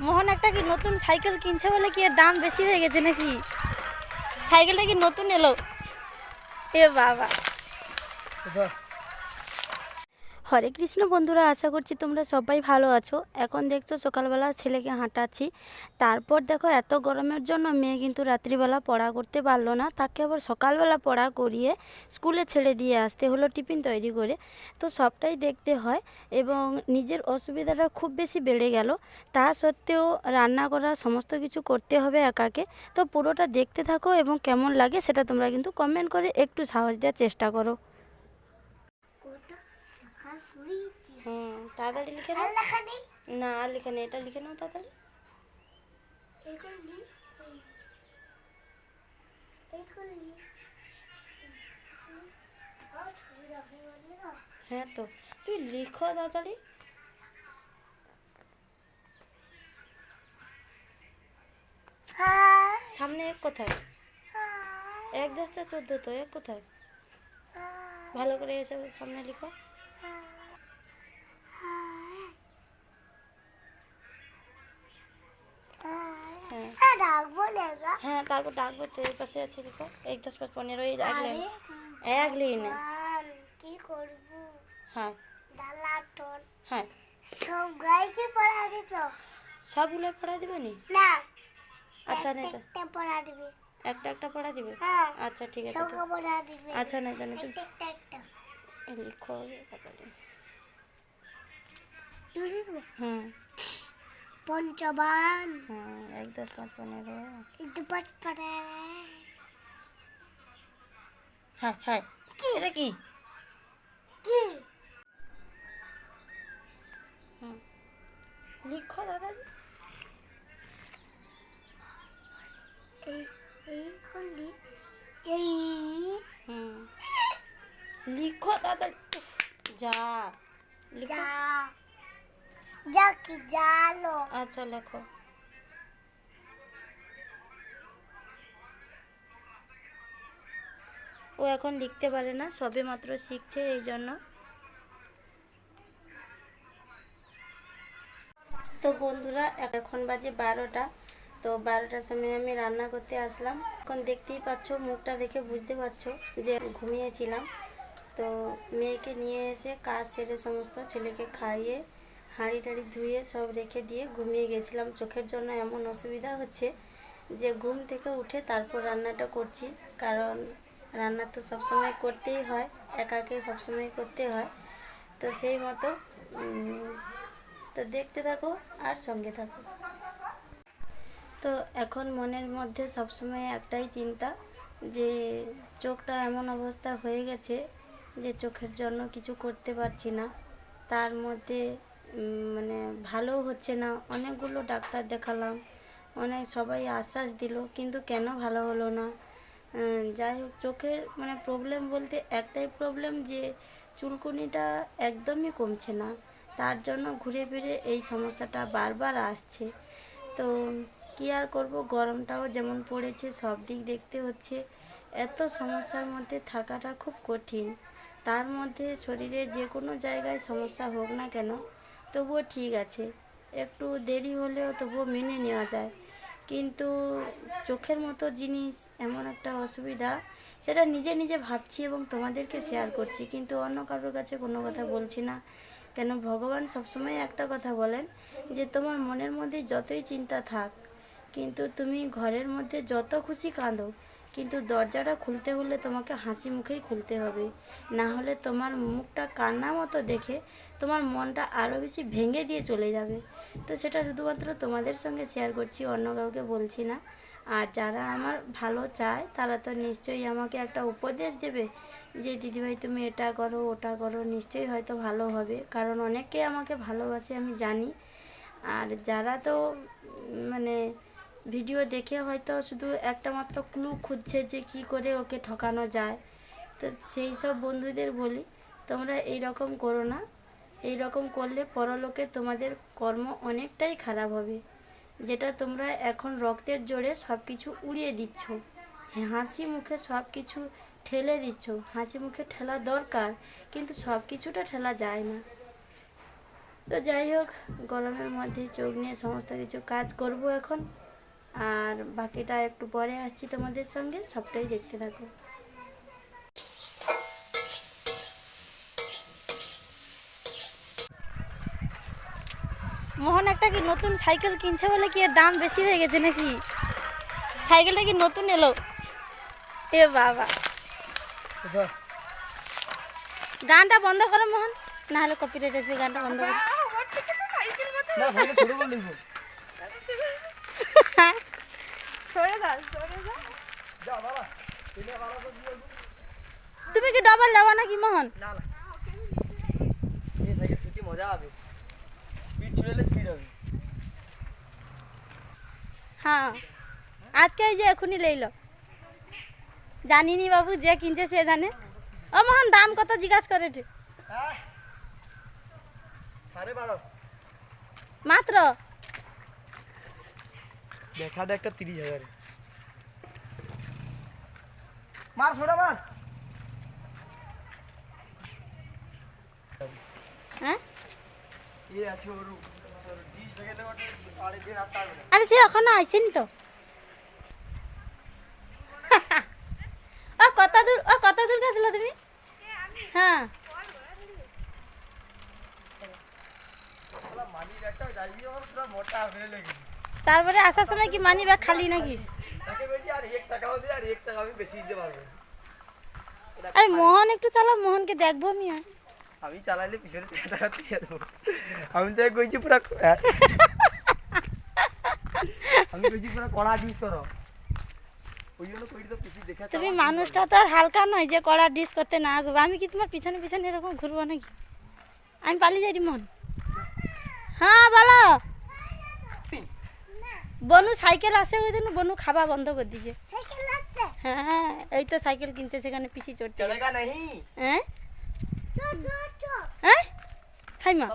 মোহন একটা কি নতুন সাইকেল কিনছে বলে কি এর দাম বেশি হয়ে গেছে নাকি? সাইকেলটা কি নতুন এলো? এ বাবা। হরে কৃষ্ণ বন্ধুরা, আশা করছি তোমরা সবাই ভালো আছো। এখন দেখছ সকালবেলা ছেলেকে হাঁটাচ্ছি। তারপর দেখো এত গরমের জন্য মেয়ে কিন্তু রাত্রিবেলা পড়া করতে পারল না। তাকে আবার সকালবেলা পড়া করিয়ে স্কুলে ছেড়ে দিয়ে আসতে হলো টিফিন তৈরি করে। তো সবটাই দেখতে হয় এবং নিজের অসুবিধাটা খুব বেশি বেড়ে গেল। তা সত্ত্বেও রান্না করা সমস্ত কিছু করতে হবে একাকে। তো পুরোটা দেখতে থাকো এবং কেমন লাগে সেটা তোমরা কিন্তু কমেন্ট করে একটু সাহস দেওয়ার চেষ্টা করো। হুম তাড়াতাড়ি লিখে নাও না আর লিখে নেই এটা লিখে নাও তাড়াতাড়ি। এগুলো নেই এগুলো নেই আর ছবি রাখি বলি না? হ্যাঁ তো তুই লিখো তাড়াতাড়ি। সামনে এক কোথায়? এক দশটা চোদ্দ তো এক কোথায়? ভালো করে এসে সামনে লিখো। হ্যাঁ তারপর ডাকবো তো এর পাশে আছে লিখো এক দশ পাঁচ পনেরো এই ভগবান, কি করব? হ্যাঁ। হ্যাঁ। সব গাইকে পড়া দিত সবগুলো পড়া দিবে নি? না। আচ্ছা তো। একটা পড়া দিবে। একটা একটা পড়া দিবে? হ্যাঁ। আচ্ছা ঠিক আছে সবকে পড়া দিবে। আচ্ছা নেই জানি একটা একটা। একটা লিখো তাড়াতাড়ি। বুঝিস তো? হুম পঞ্চবান হুম এক দশ পাঁচ পনেরো একটু পাঁচ পড়া হ্যাঁ হ্যাঁ এটা কি কি হুম লিখো দাদা এই এই করলি এই হুম লিখো দাদা। যা। যা। যা কি জানো। আচ্ছা লেখো। ও এখন লিখতে পারে না সবে মাত্র শিখছে এই জন্য। তো বন্ধুরা এখন বাজে বারোটা। তো বারোটার সময় আমি রান্না করতে আসলাম। এখন দেখতেই পাচ্ছ মুখটা দেখে বুঝতে পারছ যে ঘুমিয়েছিলাম। তো মেয়েকে নিয়ে এসে কাজ সেরে সমস্ত ছেলেকে খাইয়ে, হাঁড়ি টাড়ি ধুয়ে সব রেখে দিয়ে ঘুমিয়ে গেছিলাম। চোখের জন্য এমন অসুবিধা হচ্ছে যে ঘুম থেকে উঠে তারপর রান্নাটা করছি। কারণ রান্না তো সবসময় করতেই হয়, একাকে সবসময় করতে হয়। তো সেই মতো তো দেখতে থাকো আর সঙ্গে থাকো। তো এখন মনের মধ্যে সবসময় একটাই চিন্তা যে চোখটা এমন অবস্থা হয়ে গেছে যে চোখের জন্য কিছু করতে পারছি না। তার মধ্যে মানে ভালো হচ্ছে না। অনেকগুলো ডাক্তার দেখালাম। অনেক সবাই আশ্বাস দিল, কিন্তু কেন ভালো হলো না? যাই হোক, চোখের মানে প্রবলেম বলতে একটাই প্রবলেম যে চুলকুনিটা একদমই কমছে না। তার জন্য ঘুরে ফিরে এই সমস্যাটা বারবার আসছে। তো কী আর করব? গরমটাও যেমন পড়েছে, সব দিক দেখতে হচ্ছে। এত সমস্যার মধ্যে থাকাটা খুব কঠিন। তার মধ্যে শরীরে যে কোনো জায়গায় সমস্যা হোক না কেন, তবুও ঠিক আছে। একটু দেরি হলেও তবুও মেনে নেওয়া যায়। কিন্তু চোখের মতো জিনিস এমন একটা অসুবিধা, সেটা নিজে নিজে ভাবছি এবং তোমাদেরকে শেয়ার করছি। কিন্তু অন্য কারোর কাছে কোনো কথা বলছি না। কেন ভগবান সবসময় একটা কথা বলেন যে, তোমার মনের মধ্যে যতই চিন্তা থাক, কিন্তু তুমি ঘরের মধ্যে যত খুশি কাঁদো কিন্তু দরজাটা খুলতে হলে তোমাকে হাসি মুখেই খুলতে হবে। না হলে তোমার মুখটা কান্না মতো দেখে তোমার মনটা আরও বেশি ভেঙে দিয়ে চলে যাবে। তো সেটা শুধুমাত্র তোমাদের সঙ্গে শেয়ার করছি, অন্য কাউকে বলছি না। আর যারা আমার ভালো চায়, তারা তো নিশ্চয়ই আমাকে একটা উপদেশ দেবে যে, দিদিভাই, তুমি এটা করো, ওটা করো, নিশ্চয়ই হয়তো ভালো হবে। কারণ অনেকে আমাকে ভালোবাসে, আমি জানি। আর যারা তো মানে ভিডিও দেখে হয়তো শুধু একটা মাত্র ক্লু খুঁজছে যে কি করে ওকে ঠকানো যায়। তো সেই সব বন্ধুদের বলি, তোমরা এই রকম করো না। এই রকম করলে পরলোকে তোমাদের কর্ম অনেকটাই খারাপ হবে। যেটা তোমরা এখন রক্তের জোরে সব কিছু উড়িয়ে দিচ্ছ। হাসি মুখে সব কিছু ঠেলে দিচ্ছ। হাসি মুখে ঠেলা দরকার, কিন্তু সব কিছুটা ঠেলা যায় না। তো যাই হোক, গরমের মধ্যে চোখ নিয়ে সমস্ত কিছু কাজ করব এখন। আর বাকিটা একটু পরে আসছি তোমাদের সঙ্গে সবটাই দেখতে থাকো। মোহন একটা কি নতুন সাইকেল কিনছে বলে কি এর দাম বেশি হয়ে গেছে নাকি? সাইকেলটা কি নতুন এলো? এ বাবা। গানটা বন্ধ করো মোহন না হলে কপিরাইট আসবে গানটা বন্ধ করো। যা। তুমি কি ডবল যাবা নাকি মোহন? না না। এই সাইকেল ছুটি মজা হবে। স্পিড ছুড়লে স্পিড হবে। হ্যাঁ। আজকে এই যে এখনই লইল। জানিনি বাবু যে কিনছে সে জানে। ও মোহন দাম কত জিজ্ঞাসা করে বারো। মাত্র? দেখা একটা তিরিশ হাজার মার ছোটা মার হ্যাঁ এ আছে ওর তোর ডিশ প্যাকেটে ওটা সাড়ে তিন আরে সে এখনও আইসেনি তো। ও কত দূর ও কত দূর গেছিল তুমি? হ্যাঁ। তারপরে আসার সময় কি মানি ব্যাগ খালি নাকি? আর মোহন একটু চালাও মোহনকে দেখব আমি আর। আমি চালাইলে পিছনে টাকা দিয়ে দেবো। আমি তো কইছি পুরো আমি কইছি পুরো কড়া ডিস করো। তুমি মানুষটা তো আর হালকা নয় যে কড়া ডিস করতে না ঘুরবো আমি কি তোমার পিছনে পিছনে এরকম ঘুরবো নাকি? আমি পালিয়ে যাই মোহন। হ্যাঁ বলো। বনু সাইকেল আসে ওই জন্য বনু খাওয়া বন্ধ করে দিয়েছে। সাইকেল হ্যাঁ এই তো সাইকেল কিনছে সেখানে পিসি চড়ছে হ্যাঁ? হ্যাঁ? হাই মা।